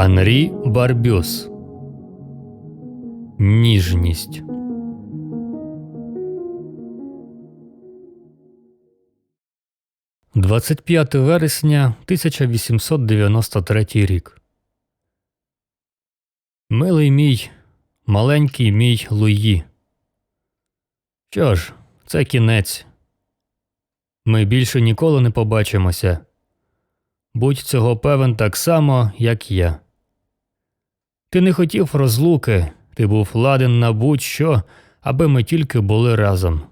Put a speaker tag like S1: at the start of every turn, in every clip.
S1: Анрі Барбюс Ніжність. Двадцять вересня 1893 рік. Милий мій, маленький мій Луї. Що ж, це кінець. Ми більше ніколи не побачимося. Будь цього певен так само, як я. Ти не хотів розлуки, ти був ладен на будь-що, аби ми тільки були разом.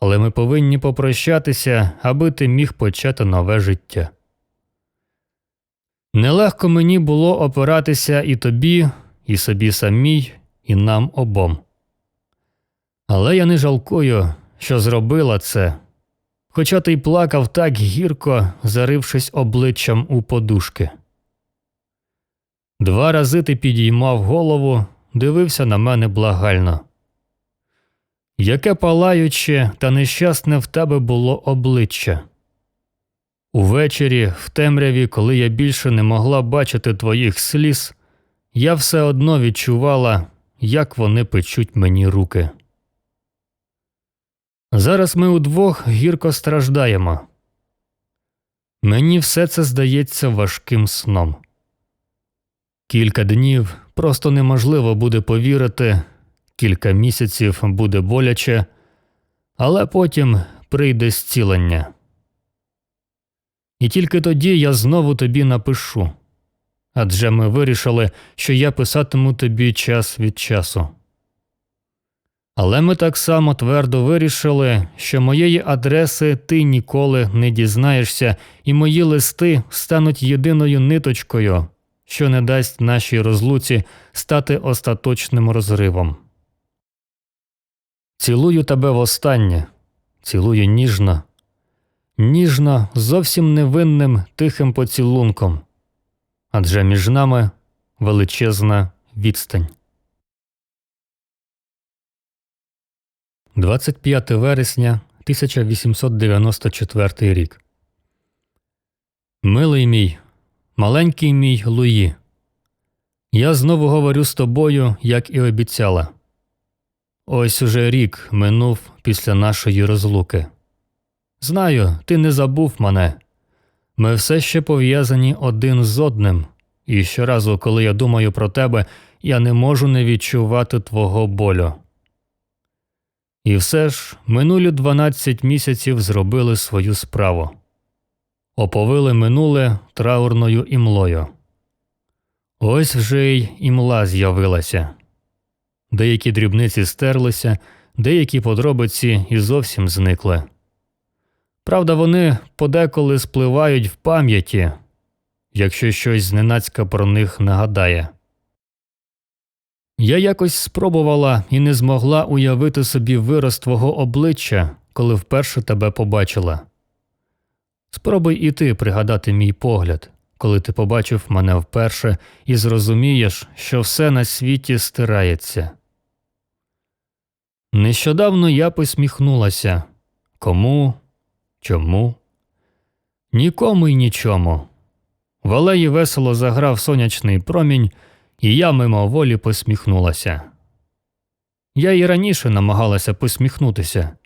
S1: Але ми повинні попрощатися, аби ти міг почати нове життя. Нелегко мені було опиратися і тобі, і собі самій, і нам обом. Але я не жалкую, що зробила це. Хоча ти й плакав так гірко, зарившись обличчям у подушки. Два рази ти підіймав голову, дивився на мене благально. Яке палаюче та нещасне в тебе було обличчя. Увечері, в темряві, коли я більше не могла бачити твоїх сліз, я все одно відчувала, як вони печуть мені руки. Зараз ми удвох гірко страждаємо. Мені все це здається важким сном. Кілька днів просто неможливо буде повірити, кілька місяців буде боляче, але потім прийде зцілення. І тільки тоді я знову тобі напишу адже ми вирішили, що я писатиму тобі час від часу. Але ми так само твердо вирішили, що моєї адреси ти ніколи не дізнаєшся, і мої листи стануть єдиною ниточкою, що не дасть нашій розлуці стати остаточним розривом. Цілую тебе востаннє, цілую ніжно, ніжно, зовсім невинним тихим поцілунком, адже між нами величезна відстань. 25 вересня 1894 рік. Милий мій, маленький мій Луї. Я знову говорю з тобою, як і обіцяла. Ось уже рік минув після нашої розлуки. Знаю, ти не забув мене. Ми все ще пов'язані один з одним, і щоразу, коли я думаю про тебе, я не можу не відчувати твого болю. І все ж минулі 12 місяців зробили свою справу, оповили минуле траурною імлою. Ось вже й імла з'явилася. Деякі дрібниці стерлися, деякі подробиці і зовсім зникли. Правда, вони подеколи спливають в пам'яті, якщо щось зненацька про них нагадає. Я якось спробувала і не змогла уявити собі вираз твого обличчя, коли вперше тебе побачила. Спробуй і ти пригадати мій погляд, коли ти побачив мене вперше і зрозумієш, що все на світі стирається. Нещодавно я посміхнулася кому, чому? Нікому й нічому. В алеї весело заграв сонячний промінь і я мимоволі посміхнулася. Я і раніше намагалася посміхнутися.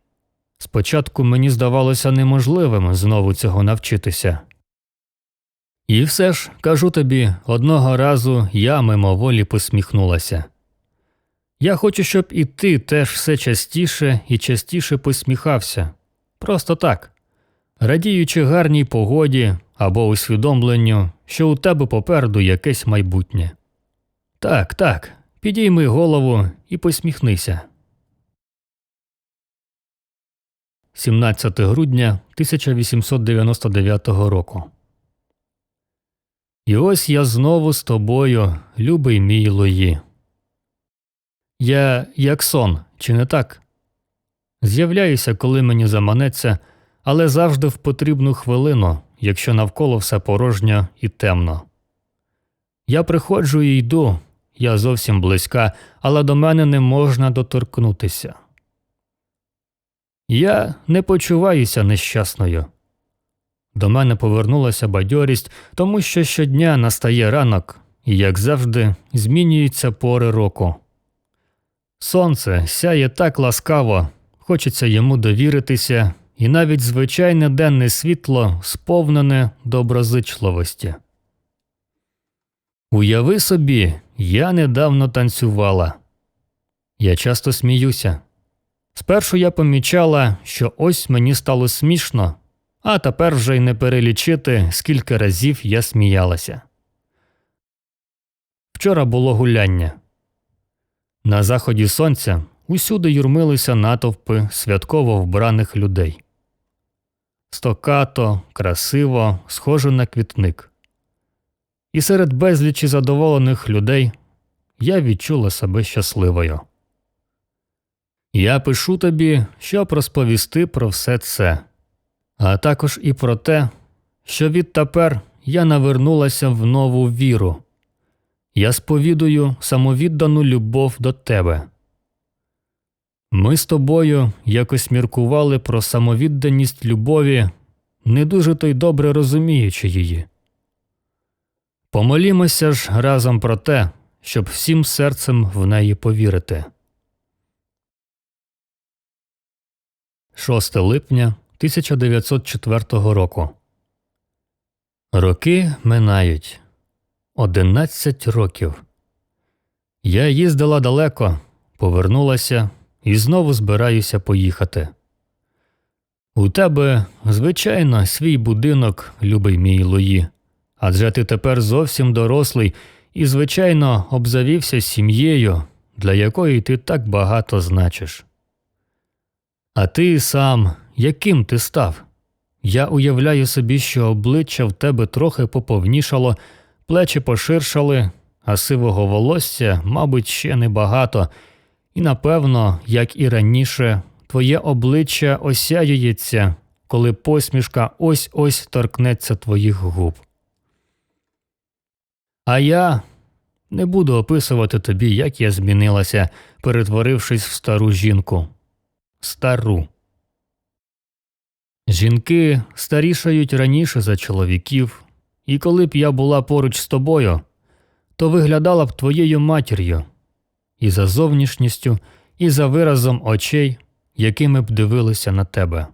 S1: Спочатку мені здавалося неможливим знову цього навчитися. І все ж, кажу тобі, одного разу я мимоволі посміхнулася. Я хочу, щоб і ти теж все частіше і частіше посміхався. Просто так, радіючи гарній погоді або усвідомленню, що у тебе попереду якесь майбутнє. Так, так, підійми голову і посміхнися. 17 грудня 1899 року. І ось я знову з тобою, любий мій Луї. Я як сон, чи не так? З'являюся, коли мені заманеться, але завжди в потрібну хвилину, якщо навколо все порожньо і темно. Я приходжу і йду, я зовсім близька, але до мене не можна доторкнутися. Я не почуваюся нещасною. До мене повернулася бадьорість, тому що щодня настає ранок, і, як завжди, змінюються пори року. Сонце сяє так ласкаво, хочеться йому довіритися, і навіть звичайне денне світло сповнене доброзичливості. Уяви собі, я недавно танцювала. Я часто сміюся. Спершу я помічала, що ось мені стало смішно, а тепер вже й не перелічити, скільки разів я сміялася. Вчора було гуляння. На заході сонця усюди юрмилися натовпи святково вбраних людей. Стокато, красиво, схоже на квітник. І серед безлічі задоволених людей я відчула себе щасливою. Я пишу тобі, щоб розповісти про все це, а також і про те, що відтепер я навернулася в нову віру. Я сповідую самовіддану любов до тебе. Ми з тобою якось міркували про самовідданість любові, не дуже то й добре розуміючи її. Помолімося ж разом про те, щоб всім серцем в неї повірити. 6 липня 1904 року. Роки минають. Одинадцять років. Я їздила далеко, повернулася і знову збираюся поїхати. У тебе, звичайно, свій будинок, любий мій Луї, адже ти тепер зовсім дорослий і, звичайно, обзавівся сім'єю, для якої ти так багато значиш. А ти сам, яким ти став? Я уявляю собі, що обличчя в тебе трохи поповнішало, плечі поширшали, а сивого волосся, мабуть, ще небагато, і, напевно, як і раніше, твоє обличчя осяюється, коли посмішка ось ось торкнеться твоїх губ. А я не буду описувати тобі, як я змінилася, перетворившись в стару жінку. Стару. Жінки старішають раніше за чоловіків, і коли б я була поруч з тобою, то виглядала б твоєю матір'ю і за зовнішністю, і за виразом очей, якими б дивилися на тебе.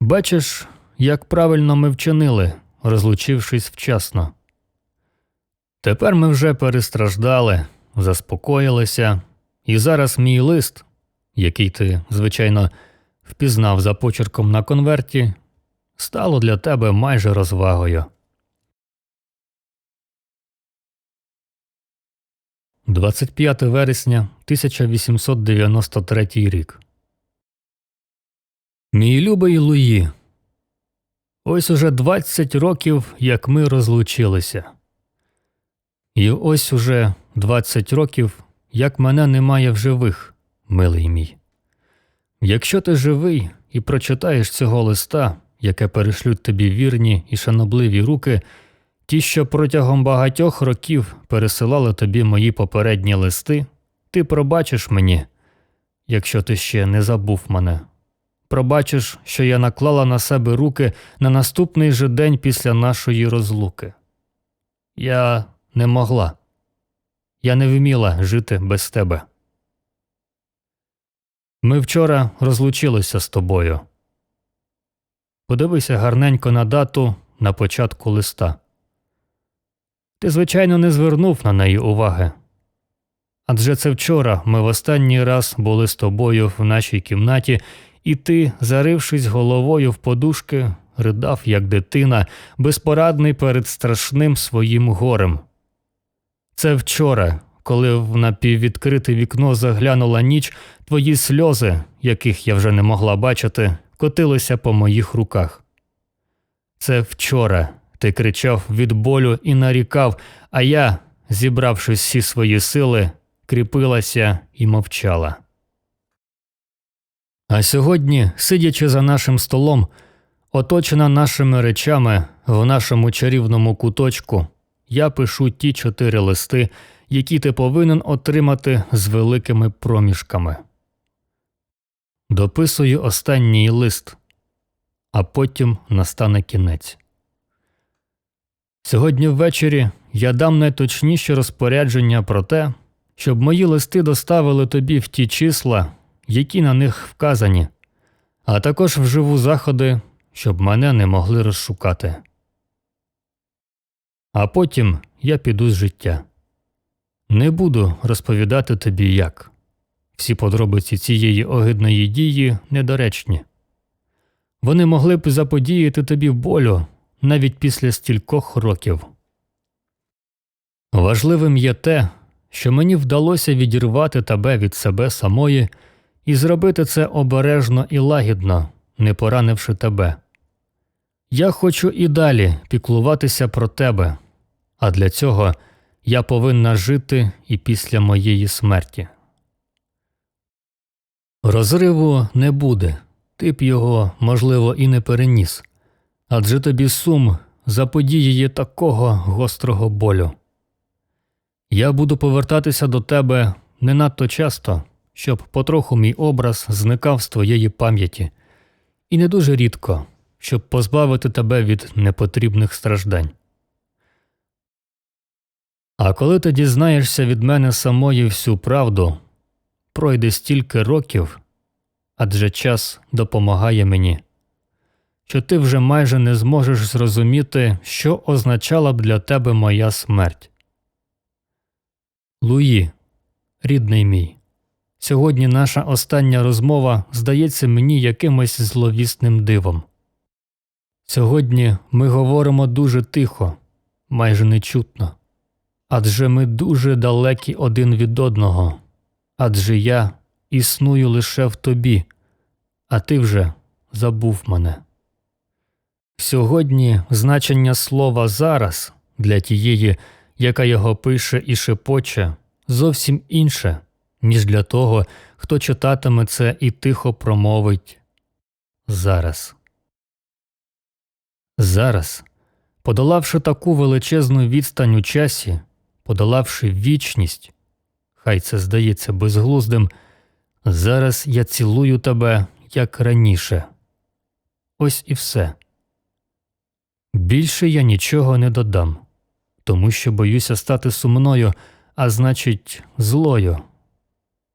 S1: Бачиш, як правильно ми вчинили, розлучившись вчасно. Тепер ми вже перестраждали, заспокоїлися, і зараз мій лист, який ти, звичайно, впізнав за почерком на конверті, стало для тебе майже розвагою. 25 вересня 1893 рік. Мій любий Луї. Ось уже 20 років, як ми розлучилися. І ось уже 20 років, як мене немає в живих, милий мій. Якщо ти живий і прочитаєш цього листа, яке перешлють тобі вірні і шанобливі руки, ті, що протягом багатьох років пересилали тобі мої попередні листи, ти пробачиш мені, якщо ти ще не забув мене. Пробачиш, що я наклала на себе руки на наступний же день після нашої розлуки. Я не могла, я не вміла жити без тебе. Ми вчора розлучилися з тобою. Подивися гарненько на дату на початку листа. Ти, звичайно, не звернув на неї уваги. Адже це вчора ми в останній раз були з тобою в нашій кімнаті, і ти, зарившись головою в подушки, ридав, як дитина, безпорадний перед страшним своїм горем. Це вчора, коли в напіввідкрите вікно заглянула ніч, твої сльози, яких я вже не могла бачити, котилися по моїх руках. Це вчора ти кричав від болю і нарікав, а я, зібравши всі свої сили, кріпилася і мовчала. А сьогодні, сидячи за нашим столом, оточена нашими речами в нашому чарівному куточку, я пишу ті чотири листи, які ти повинен отримати з великими проміжками. Дописую останній лист. а потім настане кінець. Сьогодні ввечері я дам найточніші розпорядження про те, щоб мої листи доставили тобі в ті числа, які на них вказані, а також вживу заходи, щоб мене не могли розшукати. А потім я піду з життя. Не буду розповідати тобі як. Всі подробиці цієї огидної дії недоречні. Вони могли б заподіяти тобі болю навіть після стількох років. Важливим є те, що мені вдалося відірвати тебе від себе самої і зробити це обережно і лагідно, не поранивши тебе. Я хочу і далі піклуватися про тебе, а для цього я повинна жити і після моєї смерті. Розриву не буде, ти б його, можливо, і не переніс, адже тобі сум заподіює такого гострого болю. Я буду повертатися до тебе не надто часто, щоб потроху мій образ зникав з твоєї пам'яті, і не дуже рідко, щоб позбавити тебе від непотрібних страждань. А коли ти дізнаєшся від мене самої всю правду, пройде стільки років, адже час допомагає мені, що ти вже майже не зможеш зрозуміти, що означала б для тебе моя смерть. Луї, рідний мій, сьогодні наша остання розмова здається мені якимось зловісним дивом. Сьогодні ми говоримо дуже тихо, майже нечутно, адже ми дуже далекі один від одного, адже я існую лише в тобі, а ти вже забув мене. Сьогодні значення слова зараз для тієї, яка його пише і шепоче, зовсім інше, ніж для того, хто читатиме це і тихо промовить зараз. Зараз, подолавши таку величезну відстань у часі, подолавши вічність, хай це здається безглуздим, зараз я цілую тебе, як раніше. Ось і все. Більше я нічого не додам, тому що боюся стати сумною, а значить, злою,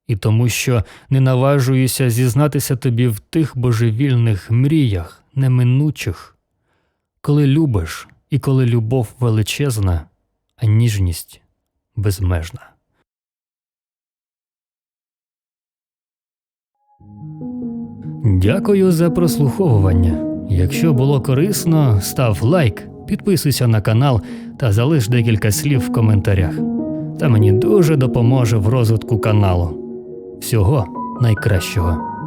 S1: і тому, що не наважуюся зізнатися тобі в тих божевільних мріях, неминучих, коли любиш і коли любов величезна, а ніжність безмежна. Дякую за прослуховування. Якщо було корисно, став лайк, підписуйся на канал та залиш декілька слів в коментарях. Це мені дуже допоможе в розвитку каналу. Всього найкращого.